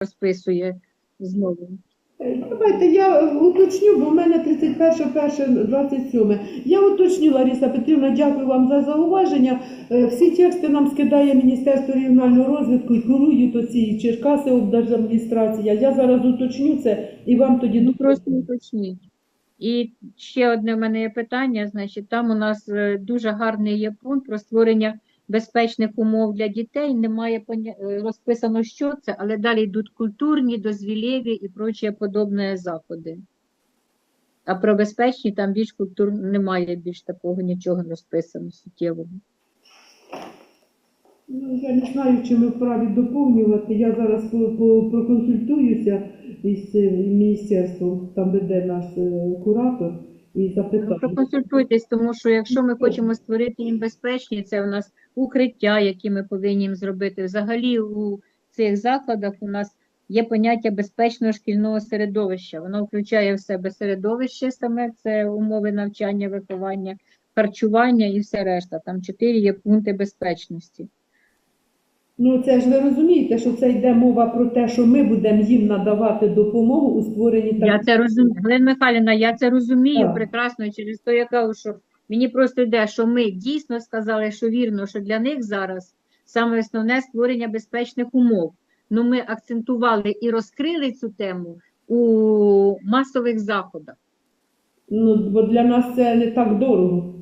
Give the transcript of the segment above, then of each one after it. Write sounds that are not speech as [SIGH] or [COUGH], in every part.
розписує знову. Давайте я уточню, бо в мене 31.1.27. Я уточню, Лариса Петрівна, дякую вам за зауваження. Е, Всі тексти нам скидає Міністерство регіонального розвитку і курують оці Черкаси облдержадміністрація. Я зараз уточню це і вам тоді Ну, просто уточніть. І ще одне в мене є питання. Значить, там у нас е, дуже гарний є пункт про створення безпечних умов для дітей. Немає е, розписано, що це, але далі йдуть культурні, дозвілєві і прочі подобні заходи. А про безпечні там більш культур немає більш такого нічого розписано суттєвого. Ну, я не знаю, чи ми вправі доповнювати. Я зараз проконсультуюся із е, міністерством, там веде наш е, куратор, і Ну. Проконсультуйтесь, тому що якщо ми хочемо створити їм безпечні, це у нас укриття, які ми повинні їм зробити. Взагалі у цих закладах у нас є поняття безпечного шкільного середовища. Воно включає в себе середовище саме, це умови навчання, виховання, харчування і все решта. Там чотири є пункти безпечності. Ну, це ж ви розумієте, що це йде мова про те, що ми будемо їм надавати допомогу у створенні Я це розумію. Галина Михайлівна, я це розумію Так. прекрасно, через то я кажу, що мені просто йде, що ми дійсно сказали, що вірно, що для них зараз саме основне створення безпечних умов. Ну, ми акцентували і розкрили цю тему у масових заходах. Ну, бо для нас це не так дорого.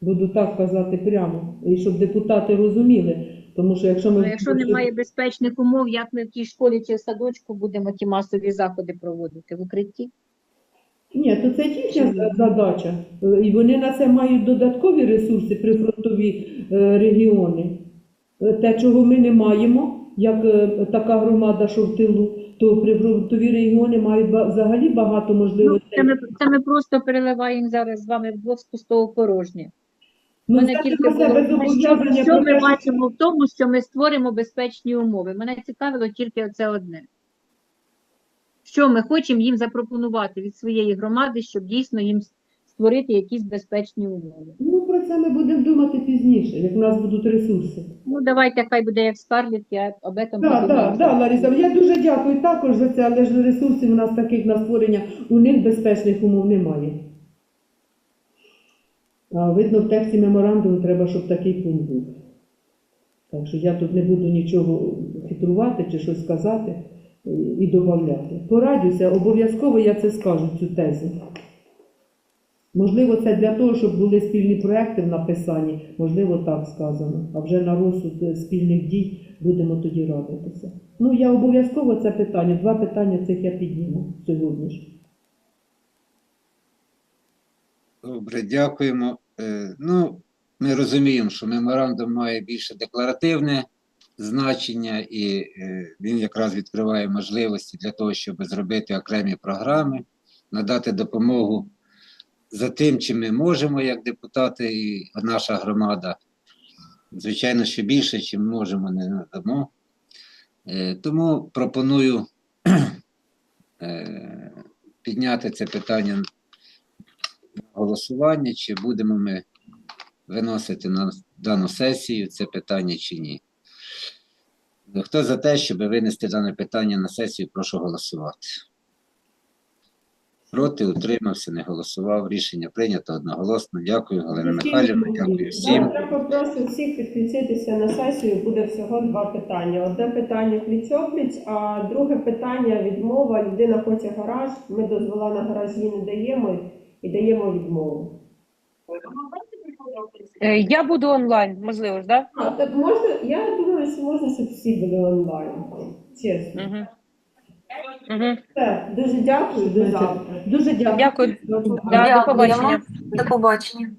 Буду так казати прямо. І щоб депутати розуміли. Тому що якщо ми Ну, якщо немає безпечних умов, як ми в тій школі чи в садочку будемо ті масові заходи проводити в укритті? Ні, то це їхня задача. І вони на це мають додаткові ресурси прифронтові е, регіони. Е, Те, чого ми не маємо, як е, така громада, що в тилу, то прифронтові регіони мають взагалі багато Ну, можливостей. це, ми, це ми просто переливаємо зараз з вами вдвох з пустого порожнє. Ну, мене тільки було, що, що ми бачимо в тому, що ми створимо безпечні умови. Мене цікавило тільки оце одне. Що ми хочемо їм запропонувати від своєї громади, щоб дійсно їм створити якісь безпечні умови. Ну, про це ми будемо думати пізніше, як в нас будуть ресурси. Ну, давайте хай буде як Скарлетт, я об этом Так, так, так, Лариса, я дуже дякую також за це, але ж ресурсів у нас таких на створення, у них безпечних умов немає. А видно, в тексті меморандуму треба, щоб такий пункт був. Так що я тут не буду нічого хитрувати чи щось сказати і додати. Порадюся, обов'язково я це скажу, цю тезу. Можливо, це для того, щоб були спільні проекти в написанні, можливо, так сказано. А вже на розсуд е, спільних дій будемо тоді радитися. Ну, я обов'язково це питання, два питання цих я підніму сьогодні ж. Добре, дякуємо. Е, Ну, ми розуміємо, що меморандум має більше декларативне значення, і е, він якраз відкриває можливості для того, щоб зробити окремі програми, надати допомогу за тим, чим ми можемо, як депутати і наша громада. Звичайно, що більше, чим можемо, не надамо. Е, Тому пропоную [CLEARS THROAT] е, підняти це питання на голосування, чи будемо ми виносити на дану сесію це питання чи ні. Хто за те, щоб винести дане питання на сесію, прошу голосувати. Проти, утримався, не голосував. Рішення прийнято одноголосно. Дякую, Галина Михайлівна. Дякую всім. Я попрошу всіх підключитися на сесію. Буде всього два питання. Одне питання пліч-опліч, а друге питання відмова. Людина хоче гараж. Ми дозвола на гараж їй не даємо і даємо відмову. Е, Я буду онлайн, можливо ж, да? А так можна? Я можна, щоб всі були онлайн. Чесно. Угу. Угу. Все, дуже дякую. До завтра. Дуже дякую. Дякую. До Да, до побачення. До побачення.